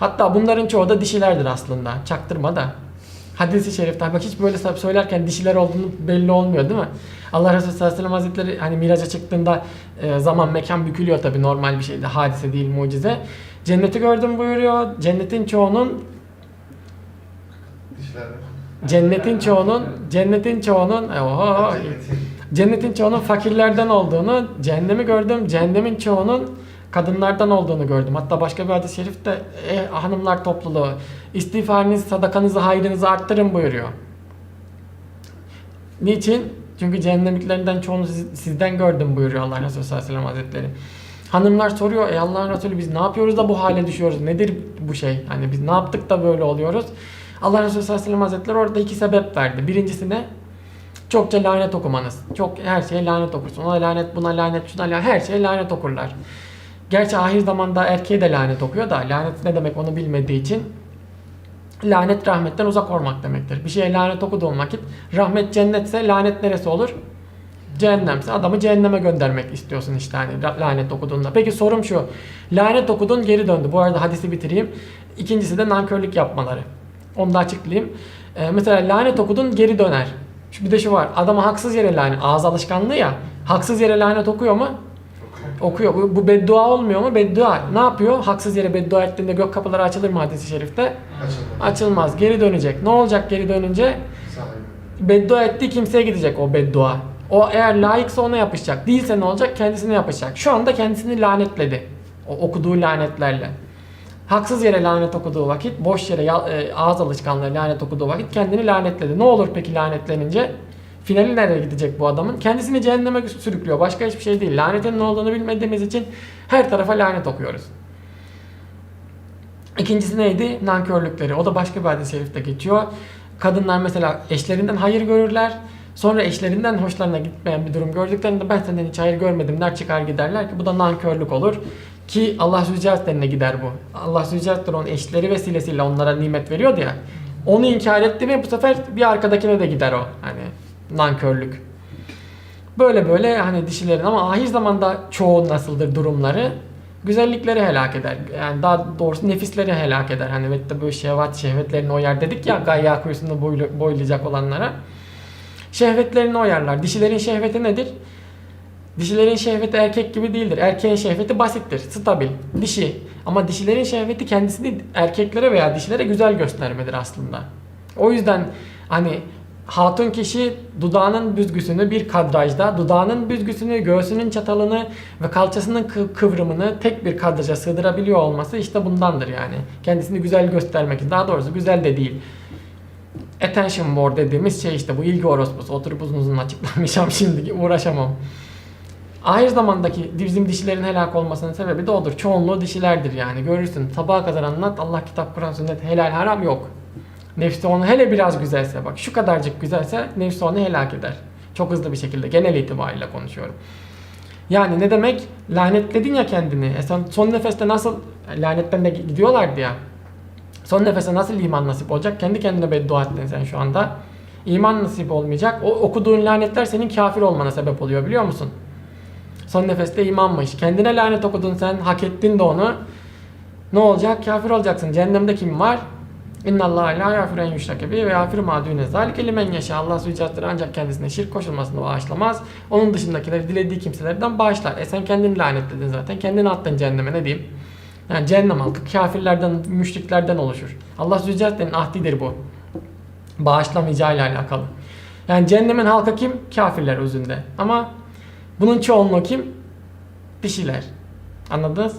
Hatta bunların çoğu da dişilerdir aslında. Çaktırma da. Hadis-i şerifte bak hiç böyle söylerken dişiler olduğunu belli olmuyor değil mi? Allah Resulü sallallahu aleyhi ve sellem hazretleri hani miraca çıktığında e, zaman mekan bükülüyor tabi normal bir şeydi. Hadise değil mucize. Cenneti gördüm buyuruyor. Cennetin çoğunun cennetin çoğunun cennetin çoğunun oho, Cennetin. cennetin çoğunun fakirlerden olduğunu, cehennemi gördüm. Cehennemin çoğunun kadınlardan olduğunu gördüm. Hatta başka bir hadis-i şerifte e, hanımlar topluluğu istiğfarınızı, sadakanızı, hayrınızı arttırın buyuruyor. Niçin? Çünkü cehennemliklerinden çoğunu siz- sizden gördüm buyuruyor Allah Resulü sallallahu aleyhi ve sellem hazretleri. Hanımlar soruyor, ey Allah'ın Resulü biz ne yapıyoruz da bu hale düşüyoruz? Nedir bu şey? Hani biz ne yaptık da böyle oluyoruz? Allah Resulü sallallahu aleyhi ve sellem hazretleri orada iki sebep verdi. Birincisi ne? Çokça lanet okumanız. Çok her şeye lanet okursun. Ona lanet, buna lanet, şuna lanet. Her şeye lanet okurlar. Gerçi ahir zamanda erkeğe de lanet okuyor da lanet ne demek onu bilmediği için lanet rahmetten uzak olmak demektir. Bir şeye lanet okuduğun vakit rahmet cennetse lanet neresi olur? Cehennemse adamı cehenneme göndermek istiyorsun işte hani la- lanet okuduğunda. Peki sorum şu. Lanet okudun geri döndü. Bu arada hadisi bitireyim. İkincisi de nankörlük yapmaları. Onu da açıklayayım. Ee, mesela lanet okudun geri döner. Bir de şu var. Adama haksız yere lanet. Ağız alışkanlığı ya. Haksız yere lanet okuyor mu? Okuyor. Bu, bu beddua olmuyor mu? Beddua. Ne yapıyor? Haksız yere beddua ettiğinde gök kapıları açılır mı hadisi şerifte? Açıldı. Açılmaz. Geri dönecek. Ne olacak geri dönünce? Sahibi. Beddua ettiği kimseye gidecek o beddua. O eğer layıksa ona yapışacak. Değilse ne olacak? Kendisine yapışacak. Şu anda kendisini lanetledi. O okuduğu lanetlerle. Haksız yere lanet okuduğu vakit, boş yere e, ağız alışkanlığı lanet okuduğu vakit kendini lanetledi. Ne olur peki lanetlenince? Finali nereye gidecek bu adamın? Kendisini cehenneme sürüklüyor. Başka hiçbir şey değil. Lanetin ne olduğunu bilmediğimiz için her tarafa lanet okuyoruz. İkincisi neydi? Nankörlükleri. O da başka bir hadis-i şerifte geçiyor. Kadınlar mesela eşlerinden hayır görürler. Sonra eşlerinden hoşlarına gitmeyen bir durum gördüklerinde ben senden hiç hayır görmedim der çıkar giderler ki bu da nankörlük olur. Ki Allah Zülcelat'lerine gider bu. Allah Zülcelat'lar onun eşleri vesilesiyle onlara nimet veriyordu ya. Onu inkar etti mi bu sefer bir arkadakine de gider o. Hani nankörlük. Böyle böyle hani dişilerin ama ahir zamanda çoğu nasıldır durumları? Güzellikleri helak eder. Yani daha doğrusu nefisleri helak eder. Hani ve de böyle şehvat şehvetlerini oyar dedik ya gayya kuyusunda boylu- boylayacak olanlara. Şehvetlerini oyarlar. Dişilerin şehveti nedir? Dişilerin şehveti erkek gibi değildir. Erkeğin şehveti basittir, stabil, dişi. Ama dişilerin şehveti kendisini erkeklere veya dişilere güzel göstermedir aslında. O yüzden hani hatun kişi dudağının büzgüsünü bir kadrajda, dudağının büzgüsünü, göğsünün çatalını ve kalçasının kı- kıvrımını tek bir kadraja sığdırabiliyor olması işte bundandır yani. Kendisini güzel göstermek. Daha doğrusu güzel de değil. Attention whore dediğimiz şey işte bu ilgi orospusu. Oturup uzun uzun açıklamayacağım şimdi uğraşamam. Ahir zamandaki bizim dişilerin helak olmasının sebebi de odur. Çoğunluğu dişilerdir yani. Görürsün sabaha kadar anlat Allah kitap Kur'an sünnet helal haram yok. Nefsi onu hele biraz güzelse bak şu kadarcık güzelse nefsi onu helak eder. Çok hızlı bir şekilde genel itibariyle konuşuyorum. Yani ne demek? Lanetledin ya kendini. E sen son nefeste nasıl lanetten de gidiyorlardı ya. Son nefese nasıl iman nasip olacak? Kendi kendine beddua ettin sen şu anda. İman nasip olmayacak. O okuduğun lanetler senin kafir olmana sebep oluyor biliyor musun? Son nefeste imanmış. Kendine lanet okudun sen. Hak ettin de onu. Ne olacak? Kafir olacaksın. Cehennemde kim var? İnna Allah la yafiru en yüşrake ve yafiru ma dune zalike limen yaşa. Allah suikastları ancak kendisine şirk koşulmasını bağışlamaz. Onun dışındakileri dilediği kimselerden bağışlar. E sen kendini lanetledin zaten. Kendini attın cehenneme ne diyeyim? Yani cehennem halkı kafirlerden, müşriklerden oluşur. Allah Zülcelal'in ahdidir bu. Bağışlamayacağıyla alakalı. Yani cehennemin halkı kim? Kafirler özünde. Ama bunun çoğunluğu kim? Dişiler. Anladınız?